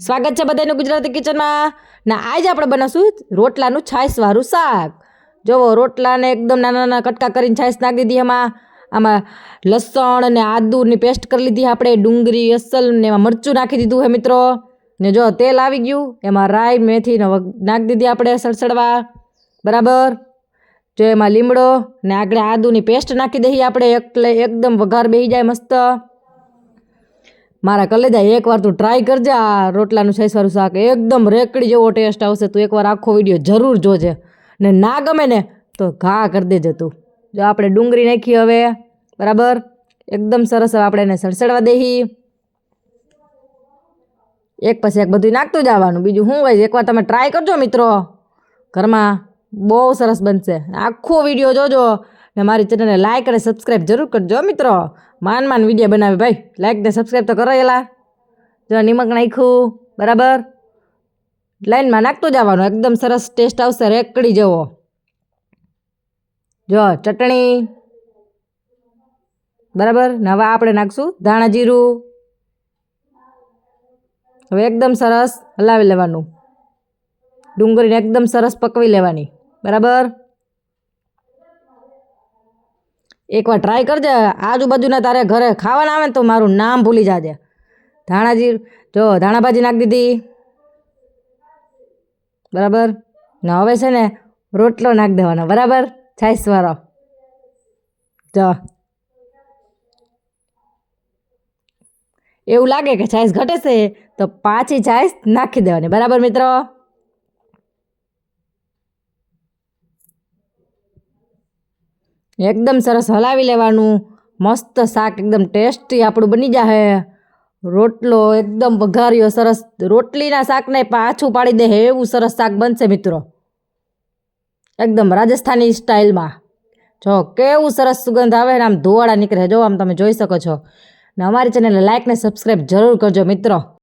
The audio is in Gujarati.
સ્વાગત છે બધાનું ગુજરાતી કિચનમાં. ને, આજે આપણે બનાવશું રોટલાનું છાશવાળું શાક. જોવો, રોટલાને એકદમ નાના નાના કટકા કરીને છાશ નાખી દીધી એમાં. આમાં લસણ અને આદુની પેસ્ટ કરી લીધી આપણે, ડુંગળી, અસલ ને એમાં મરચું નાખી દીધું હે મિત્રો. ને જો તેલ આવી ગયું, એમાં રાઈ, મેથી નાખી દીધી આપણે સડસડવા બરાબર? જો એમાં લીમડો ને આગળ આદુની પેસ્ટ નાખી દઈએ આપણે એટલે એકદમ વઘાર બેસી જાય મસ્ત. મારા કલેજા એકવાર તું ટ્રાય કરજે આ રોટલાનું સૈસવારું શાક. એકદમ રેકડી જેવો ટેસ્ટ આવશે. તું એકવાર આખો વીડિયો જરૂર જોજે. ને ના ગમે ને તો ઘા કરી દેજે તું. જો આપણે ડુંગળી નાખી હવે, બરાબર? એકદમ સરસ આપણે એને સડસડવા દેહી. એક પછી એક બધું નાખતું જવાનું. બીજું શું હોય? એકવાર તમે ટ્રાય કરજો મિત્રો. ઘરમાં બહુ સરસ બનશે. આખો વીડિયો જોજો. ને મારી ચેનલને લાઇક અને સબસ્ક્રાઈબ જરૂર કરજો મિત્રો. માન માન વીડિયો બનાવે ભાઈ. લાઇક ને સબસ્ક્રાઈબ તો કરો જો નિમક નાખ્યું, બરાબર? લાઈનમાં નાખતું જવાનું, એકદમ સરસ ટેસ્ટ આવશે, રેકડી જેવો. જો, ચટણી. બરાબર? નવા આપણે નાખશું ધાણા જીરું. હવે એકદમ સરસ હલાવી લેવાનું. ડુંગળીને એકદમ સરસ પકવી લેવાની. બરાબર? એકવાર ટ્રાય કરજે. આજુબાજુના તારે ઘરે ખાવાના આવે ને તો મારું નામ ભૂલી જાજે. ધાણાજી જો, ધાણાભાજી નાખી દીધી. બરાબર? ને હવે છે ને રોટલો નાખી દેવાનો. બરાબર? છાઈસવાળો જો. એવું લાગે કે છાઈસ ઘટે છે, તો પાછી છાઈસ નાખી દેવાની. બરાબર મિત્રો? એકદમ સરસ હલાવી લેવાનું. મસ્ત શાક એકદમ ટેસ્ટી આપણું બની જાહે. રોટલો એકદમ વઘાર્યો, સરસ. રોટલીના શાકને પાછું પાડી દે એવું સરસ શાક બનશે મિત્રો. એકદમ રાજસ્થાની સ્ટાઇલમાં. જો કેવું સરસ સુગંધ આવે ને આમ ધોવાળા નીકળે જો આમ તમે જોઈ શકો છો. ને અમારી ચેનલને લાઇક ને સબસ્ક્રાઈબ જરૂર કરજો મિત્રો.